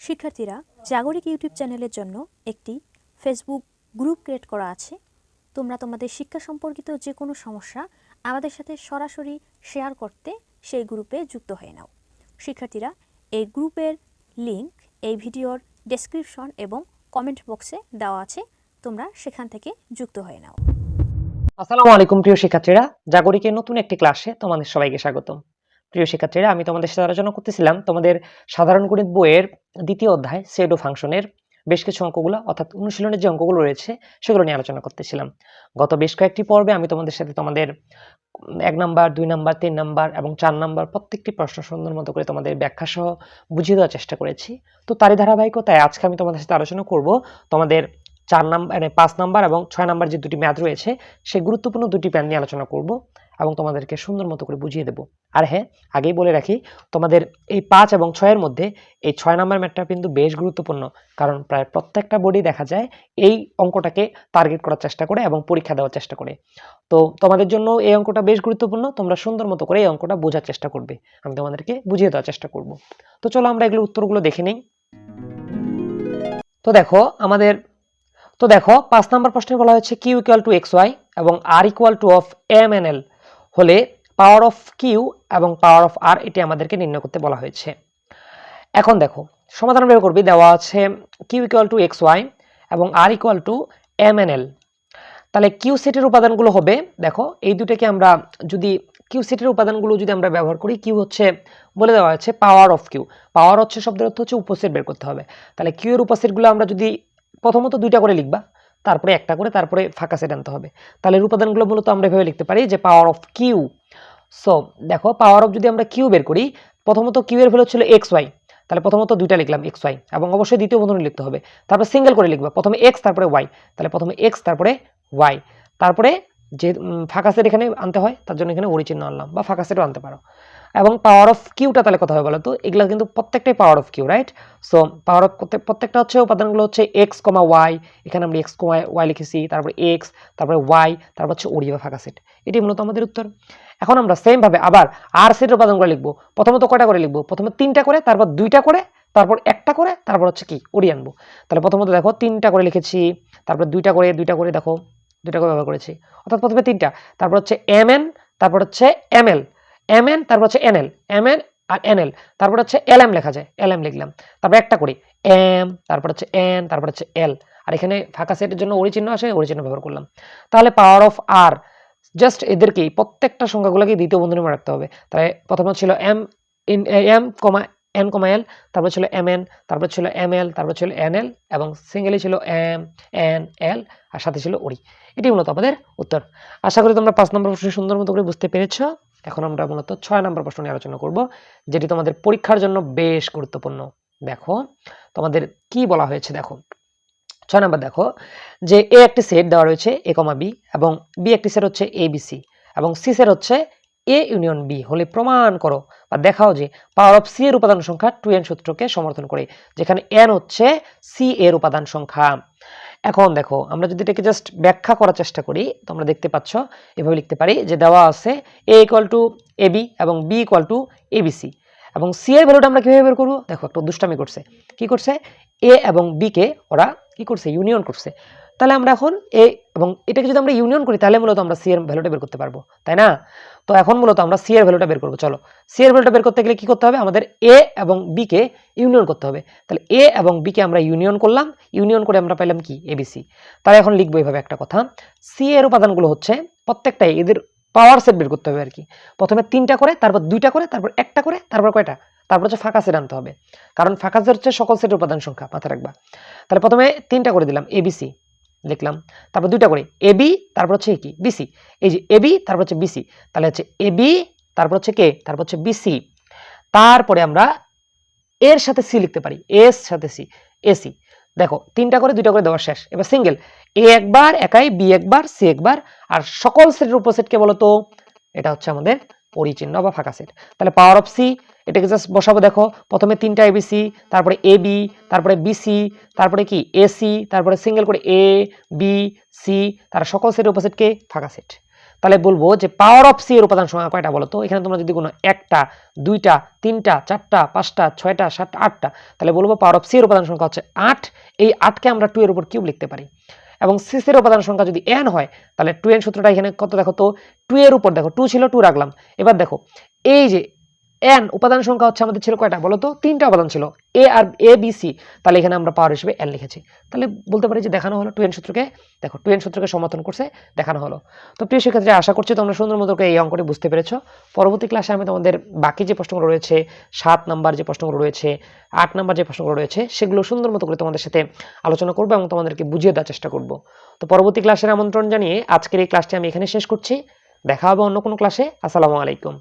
শিক্ষার্থীরা জাগরিক ইউটিউব চ্যানেলের জন্য একটি ফেসবুক গ্রুপ ক্রিয়েট করা আছে। তোমরা তোমাদের শিক্ষা সম্পর্কিত যে কোনো সমস্যা আমাদের সাথে সরাসরি শেয়ার করতে সেই গ্রুপে যুক্ত হয়ে নাও। শিক্ষার্থীরা এই গ্রুপের লিংক এই ভিডিওর ডেসক্রিপশন এবং কমেন্ট বক্সে দেওয়া আছে। তোমরা সেখান থেকে যুক্ত হয়ে নাও। আসসালামু আলাইকুম প্রিয় শিক্ষার্থীরা, জাগরিকের নতুন একটি ক্লাসে তোমাদের সবাইকে স্বাগতম। প্রিয় শিক্ষার্থীরা, আমি তোমাদের সাথে আলোচনা করতেছিলাম তোমাদের সাধারণ গণিত বইয়ের দ্বিতীয় অধ্যায় সেডো ফাংশনের বেশ কিছু অঙ্কগুলো, অর্থাৎ অনুশীলনের যে অঙ্কগুলো রয়েছে, সেগুলো নিয়ে আলোচনা করতেছিলাম। গত বেশ কয়েকটি পর্বে আমি তোমাদের সাথে তোমাদের এক নাম্বার, দুই নাম্বার, তিন নাম্বার এবং চার নাম্বার প্রত্যেকটি প্রশ্ন সুন্দর মতো করে তোমাদের ব্যাখ্যা সহ বুঝিয়ে দেওয়ার চেষ্টা করেছি। তো তারই ধারাবাহিকতায় আজকে আমি তোমাদের সাথে আলোচনা করব তোমাদের চার নাম্বার মানে পাঁচ নাম্বার এবং ছয় নাম্বার যে দুটি ম্যাথ রয়েছে, সেই গুরুত্বপূর্ণ দুটি প্যান নিয়ে আলোচনা করব। এবং তোমাদেরকে সুন্দর মতো করে বুঝিয়ে দেব। আর হ্যাঁ আগেই বলে রাখি, তোমাদের এই পাঁচ এবং ছয়ের মধ্যে এই ছয় নাম্বার ম্যাটটা কিন্তু বেশ গুরুত্বপূর্ণ। কারণ প্রায় প্রত্যেকটা বোর্ডেই দেখা যায় এই অঙ্কটাকে টার্গেট করার চেষ্টা করে এবং পরীক্ষা দেওয়ার চেষ্টা করে। তো তোমাদের জন্য এই অঙ্কটা বেশ গুরুত্বপূর্ণ, তোমরা সুন্দর মতো করে এই অঙ্কটা বোঝার চেষ্টা করবে। আমি তোমাদেরকে বুঝিয়ে দেওয়ার চেষ্টা করব। তো চলো আমরা এগুলো উত্তরগুলো দেখে নিই। তো দেখো আমাদের, তো দেখো পাঁচ নম্বর প্রশ্নে বলা হয়েছে Q equal to X Y এবং R equal to of M N L হলে পাওয়ার অফ কিউ এবং পাওয়ার অফ আর এটি আমাদেরকে নির্ণয় করতে বলা হয়েছে। এখন দেখো, সমাধান বের করবি, দেওয়া আছে Q equal to X Y এবং R equal to M N L তাহলে কিউ সেটের উপাদানগুলো হবে, দেখো, এই দুটাকে আমরা যদি কিউ সেটের উপাদানগুলো যদি আমরা ব্যবহার করি কিউ হচ্ছে বলে দেওয়া হয়েছে পাওয়ার অফ কিউ পাওয়ার হচ্ছে শব্দের অর্থ হচ্ছে উপসেট বের করতে হবে। তাহলে কিউ এর উপসেটগুলো আমরা যদি প্রথমত দুইটা করে লিখবা তারপরে একটা করে তারপরে ফাঁকা সেট আনতে হবে। তাহলে উপাদানগুলো মূলত আমরা এভাবে লিখতে পারি যে পাওয়ার অফ কিউ সো দেখো পাওয়ার অফ যদি আমরা কিউ বের করি, প্রথমত কিউ এর ভ্যালু ছিল এক্স ওয়াই তাহলে প্রথমত দুইটা লিখলাম এক্স ওয়াই এবং অবশ্যই দ্বিতীয় বন্ধনী লিখতে হবে। তারপরে সিঙ্গেল করে লিখবা, প্রথমে এক্স তারপরে ওয়াই তাহলে প্রথমে এক্স তারপরে ওয়াই তারপরে যে ফাঁকা সেট এখানে আনতে হয়, তার জন্য এখানে চিহ্ন আনলাম বা ফাঁকা সেটও আনতে পারো। এবং পাওয়ার অফ কিউটা তাহলে কথা হবে বলো তো এগুলো কিন্তু প্রত্যেকটাই power of Q right so power of প্রত্যেকটা হচ্ছে উপাদানগুলো হচ্ছে এক্স কমা ওয়াই এখানে আমরা এক্স কমা ওয়াই লিখেছি, তারপরে এক্স তারপরে ওয়াই তারপর হচ্ছে ওড়ি বা ফাঁকা সেট এটি মূলত আমাদের উত্তর। এখন আমরা সেম ভাবে আবার আর সেটের উপাদানগুলো লিখব। প্রথমত কয়টা করে লিখব? প্রথমে তিনটা করে, তারপর দুইটা করে, তারপর একটা করে, তারপর হচ্ছে কি? ওড়ি আনব। তাহলে প্রথমত দেখো, তিনটা করে লিখেছি, তারপর দুইটা করে দুইটা করে দেখো। দুইটা করে ব্যবহার করেছি। অর্থাৎ প্রথমে তিনটা, তারপর হচ্ছে এম এন তারপর হচ্ছে এম এল এম এন তারপর হচ্ছে এন এল এম এন আর এন এল তারপর হচ্ছে এল এম লেখা যায় এল এম লিখলাম। তারপর একটা করি, এম, তারপর হচ্ছে এন, তারপর হচ্ছে এল। আর এখানে ফাঁকা সেটের জন্য চিহ্ন আসে চিহ্ন ব্যবহার করলাম। তাহলে পাওয়ার অফ আর জাস্ট এদেরকেই প্রত্যেকটা সংখ্যাগুলোকে দ্বিতীয় বন্ধনী মনে রাখতে হবে। তাহলে প্রথমে ছিল M in M comma N comma L তারপর ছিল এম এন তারপর ছিল এম এল তারপর ছিল এন এল এবং সিঙ্গেলি ছিল এম এন এল আর সাথে ছিল ওড়ি। এটি মূলত আমাদের উত্তর। আশা করি তোমরা পাঁচ নম্বর প্রশ্ন সুন্দর মতো করে বুঝতে পেরেছ। এখন আমরা মূলত ছয় নম্বর প্রশ্ন নিয়ে আলোচনা করব, যেটি তোমাদের পরীক্ষার জন্য বেশ গুরুত্বপূর্ণ। দেখো, তোমাদের কি বলা হয়েছে দেখো। ছয় নম্বর দেখো, যে এ একটি সেট দেওয়া রয়েছে এ কমা বি এবং বি একটি সেট হচ্ছে এ বি সি এবং সি সেট হচ্ছে এ ইউনিয়ন বি হলে প্রমাণ করো বা দেখাও যে পাওয়ার অফ সি এর উপাদান সংখ্যা টু এন সূত্রকে সমর্থন করে, যেখানে এন হচ্ছে সি এর উপাদান সংখ্যা। এখন দেখো, আমরা যদি এটাকে জাস্ট ব্যাখ্যা করার চেষ্টা করি, তোমরা দেখতে পাচ্ছ, এভাবে লিখতে পারি যে দেওয়া আছে A equal to A B এবং B equal to A B C এবং সি এর ভ্যালুটা আমরা কীভাবে বের করব? দেখো, একটু দুষ্টামি করছে। কি করছে? এ এবং বি কে ওরা কি করছে? ইউনিয়ন করছে। তাহলে আমরা এখন এ এবং এটাকে যদি আমরা ইউনিয়ন করি, তাহলে মূলত আমরা সি এর ভ্যালুটা বের করতে পারব, তাই না? তো এখন মূলত আমরা সি এর ভ্যালুটা বের করব, চলো। সি এর ভ্যালুটা বের করতে গেলে কি করতে হবে? আমাদের এ এবং বি কে ইউনিয়ন করতে হবে। তাহলে এ এবং বি কে আমরা ইউনিয়ন করলাম। ইউনিয়ন করে আমরা পাইলাম কি? এবিসি তাহলে এখন লিখব এইভাবে একটা কথা। সি এর উপাদানগুলো হচ্ছে প্রত্যেকটাই এদের পাওয়ার সেট বের করতে হবে আর কি। প্রথমে তিনটা করে, তারপর দুইটা করে, তারপর একটা করে, তারপর কয়টা? তারপর হচ্ছে ফাঁকা সেট আনতে হবে। কারণ ফাঁকা সেট হচ্ছে সকল সেটের উপাদান সংখ্যা, মাথায় রাখবা। তাহলে প্রথমে তিনটা করে দিলাম এবিসি লিখলাম। তারপর দুইটা করে এবি তারপর হচ্ছে কি? বিসি এই যে এবি তারপর হচ্ছে বিসি তাহলে হচ্ছে এবি তারপর হচ্ছে কে? তারপর হচ্ছে বিসি তারপরে আমরা এর সাথে সি লিখতে পারি, এস সাথে সি এসি দেখো, তিনটা করে, দুইটা করে দেওয়া শেষ। এবার সিঙ্গেল, এ একবার একাই, বি একবার, সি একবার, আর সকল সেটের উপসেট কে বলতো? এটা হচ্ছে আমাদের পরিচিহ্ন বা ফাঁকা সেট। তাহলে পাওয়ার অফ সি এটাকে জাস্ট বসাবো, দেখো। প্রথমে তিনটা এবিসি তারপরে এ বি তারপরে বিসি তারপরে কি? এসি তারপরে সিঙ্গেল করে এ বি সি তার সকল সেটের উপসেটকে ফাঁকা সেট তাহলে বলব যে পাওয়ার অফ সি এর উপাদান সংখ্যা কয়টা বলো তো এখানে তোমরা যদি কোনো একটা, দুইটা, তিনটা, চারটা, পাঁচটা, ছয়টা, সাতটা, আটটা, তাহলে বলব পাওয়ার অফ সি এর উপাদান সংখ্যা হচ্ছে আট। এই আটকে আমরা টু এর উপর কিউব লিখতে পারি। এবং সিসের উপাদান সংখ্যা যদি এন হয়, তাহলে টু এন সূত্রটা এখানে কত দেখো তো? টু এর উপর, দেখো টু ছিল টু রাখলাম। এবার দেখো, এই যে এন উপাদান সংখ্যা হচ্ছে আমাদের ছিল কয়টা বলো তো? তিনটা উপাদান ছিল। এ আর এ বি সি তাহলে এখানে আমরা পাওয়ার হিসেবে এন লিখেছি। তাহলে বলতে পারি যে দেখানো হলো টু এন সূত্রকে। দেখো টু এন সূত্রকে সমর্থন করছে, দেখানো হলো। তো প্রিয় শিক্ষার্থী আশা করছি তোমরা সুন্দর মতো এই অঙ্কটি বুঝতে পেরেছ। পরবর্তী ক্লাসে আমি তোমাদের বাকি যে প্রশ্নগুলো রয়েছে, সাত নাম্বার যে প্রশ্নগুলো রয়েছে, আট নাম্বার যে প্রশ্নগুলো রয়েছে, সেগুলো সুন্দর মতো করে তোমাদের সাথে আলোচনা করব এবং তোমাদেরকে বুঝিয়ে দেওয়ার চেষ্টা করব। তো পরবর্তী ক্লাসের আমন্ত্রণ জানিয়ে আজকের এই ক্লাসটি আমি এখানে শেষ করছি। দেখা হবে অন্য কোনো ক্লাসে আসসালামু আলাইকুম।